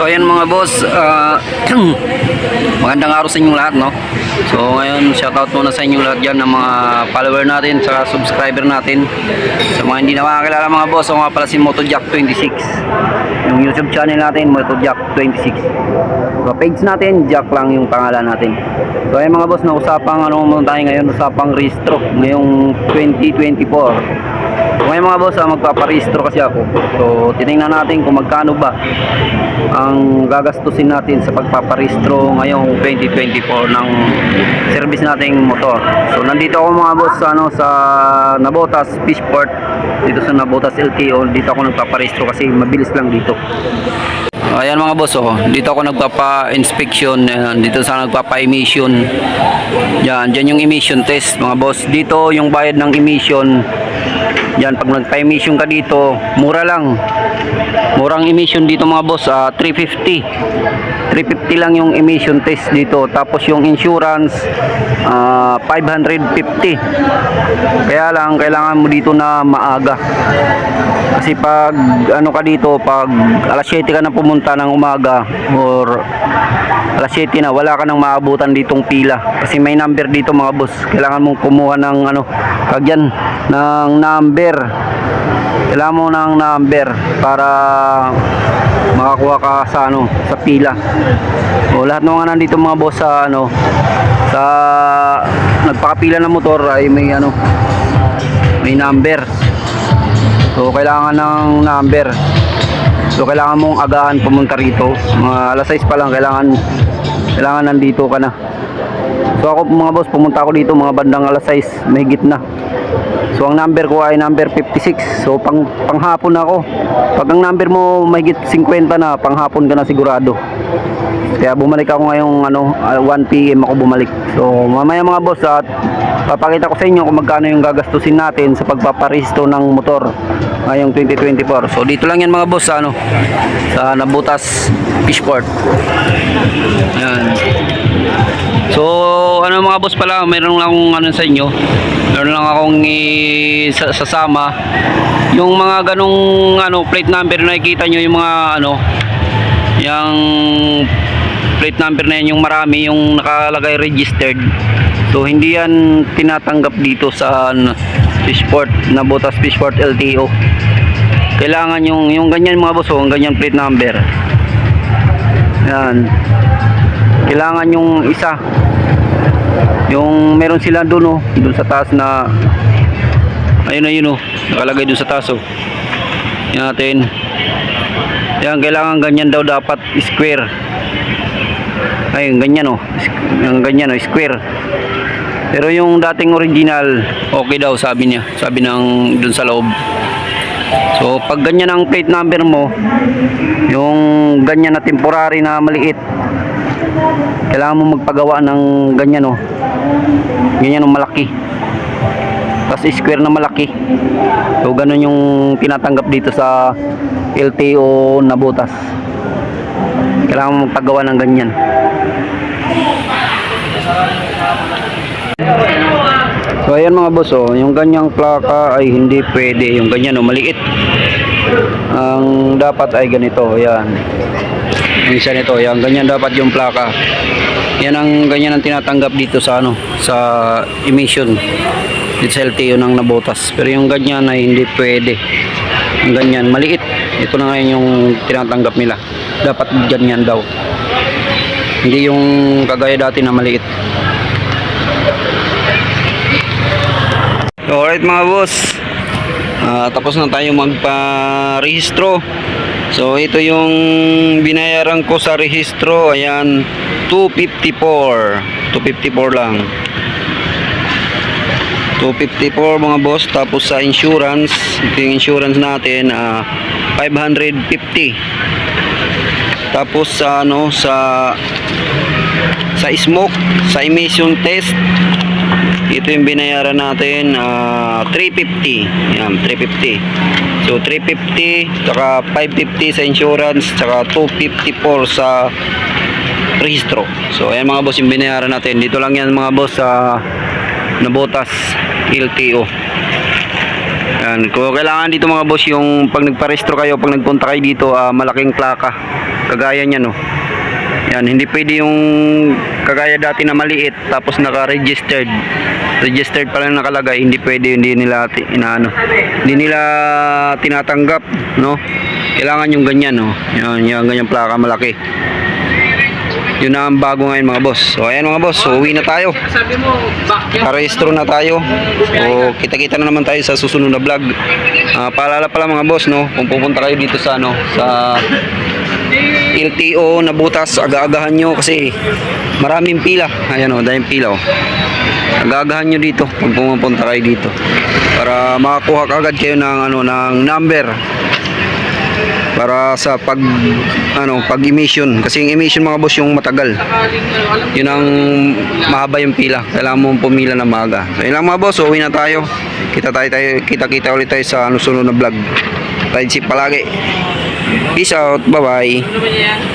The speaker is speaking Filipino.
So ayan mga boss, ah, magandang araw sa inyong lahat no. So ngayon shoutout muna sa inyong lahat dyan ng mga follower natin sa subscriber natin. Sa mga hindi na makakilala mga boss, ako nga pala si Motojack26. Yung YouTube channel natin, Motojack26. So page natin, Jack lang yung pangalan natin. So ayan mga boss, na usapang ano muna tayo ngayon, usapang restro ngayong 2024. Ngayon mga boss, ah, magpaparehistro kasi ako. So, tinignan natin kung magkano ba ang gagastusin natin sa pagpaparehistro ngayong 2024 ng service nating motor. So, nandito ako mga boss ano, sa Nabotas Fishport. Dito sa Nabotas LTO. Dito ako nagpaparehistro kasi mabilis lang dito. Ayan mga boss, oh. dito ako nagpapa-inspection, dito sa nagpapa-emission. Yan, dyan yung emission test mga boss. Dito yung bayad ng emission. Yan, pag nagpa-emission ka dito, mura lang. Murang emission dito mga boss, ah, 350. 350 lang yung emission test dito. Tapos yung insurance, ah, 550. Kaya lang, kailangan mo dito na maaga. Kasi pag ano ka dito, pag alas 7 ka na pumunta ng umaga or alas 7 na, wala ka nang maabutan ditong pila. Kasi may number dito mga boss. Kailangan mong kumuha ng ano, pag yan, ng number. Kailangan mo ng number para makakuha ka sa ano, sa pila. O lahat ng mga nandito mga boss sa ano, sa nagpakapila ng motor ay may ano, may number. So kailangan ng number. So kailangan mong agahan pumunta rito. Mga alas 6 pa lang kailangan kailangan nandito ka na. So ako mga boss pumunta ako dito mga bandang alas 6, mahigit na. So ang number ko ay number 56. So pang panghapon ako. Pag ang number mo mahigit 50 na, panghapon ka na sigurado. Kaya bumalik ako ngayong ano, ah, 1 PM ako bumalik. So mamaya mga boss at papakita ko sa inyo kung magkano yung gagastusin natin sa pagpaparisto ng motor ngayong 2024. So dito lang yan mga boss sa ano sa Nabutas Fishport. Ayan. So ano mga boss pala, meron lang akong ano sa inyo. Meron lang akong i- sa- sasama. Yung mga ganong ano plate number na nakikita nyo yung mga ano yung plate number na yan yung marami yung nakalagay registered. So hindi yan tinatanggap dito sa ano, Fishport na Botas Fishport LTO kailangan yung yung ganyan mga boss oh, yung ganyan plate number. Yan. Kailangan yung isa yung meron sila doon oh doon sa taas na ayun na yun oh nakalagay doon sa taas oh. Yan natin. Yan kailangan ganyan daw dapat square. Ayun ganyan oh yung ganyan oh square. Pero yung dating original okay daw sabi niya sabi ng dun sa loob. So pag ganyan ang plate number mo yung ganyan na temporary na maliit kailangan mo magpagawa ng ganyan oh. Ganyan oh malaki. Tapos square na malaki. So ganun yung tinatanggap dito sa LTO na butas. Kailangan mo magpagawa ng ganyan. So ayan mga boss oh. Yung ganyang plaka ay hindi pwede. Yung ganyan oh maliit. Ang dapat ay ganito. Ayan yung isa nito yan ganyan dapat yung plaka. Yan ang ganyan ang tinatanggap dito sa ano sa emission. Dito sa LTO ng nabotas pero yung ganyan ay hindi pwede. Ang ganyan maliit. Ito na ngayon yung tinatanggap nila. Dapat ganyan daw. Hindi yung kagaya dati na maliit. Alright mga boss. Ah, tapos na tayo magpa-rehistro So ito yung binayaran ko sa rehistro, ayan 254. 254 lang. 254 mga boss tapos sa insurance, yung insurance natin ah 550. Tapos sa ano sa sa smoke, sa emission test ito yung binayaran natin ah 350 yan 350 so 350 tsaka 550 sa insurance tsaka 254 sa registro. So ayan mga boss yung binayaran natin. Dito lang yan mga boss sa Nabotas LTO yan kung kailangan dito mga boss yung pag nagparehistro kayo pag nagpunta kayo dito ah, malaking plaka Kagaya niyan no. Yan, hindi pwede yung kagaya dati na maliit tapos naka-registered. Registered pa lang nakalagay, hindi pwede, hindi nila inaano. Hindi nila tinatanggap, no? Kailangan yung ganyan, no. Yan, yung ganyan plaka malaki. Yun na ang bago ngayon mga boss. So ayan mga boss, so uwi na tayo. Parehistro na tayo. So, kita-kita na naman tayo sa susunod na vlog. Ah, paalala pala mga boss, no, kung pupunta kayo dito sa ano, sa LTO na butas, aga-agahan nyo kasi maraming pila. Ayan o, dahil pila o. Aga-agahan nyo dito kung pumunta kayo dito. Para makakuha kagad kayo ng ano ng number. Para sa pag ano pag emission kasi yung emission mga boss yung matagal. Yun ang mahaba yung pila. Kailangan mo pumila ng maaga. So yun lang mga boss uwi na tayo. Kita tayo, tayo kita kita ulit tayo sa ano, sunod na vlog. Ride safe palagi peace out. Bye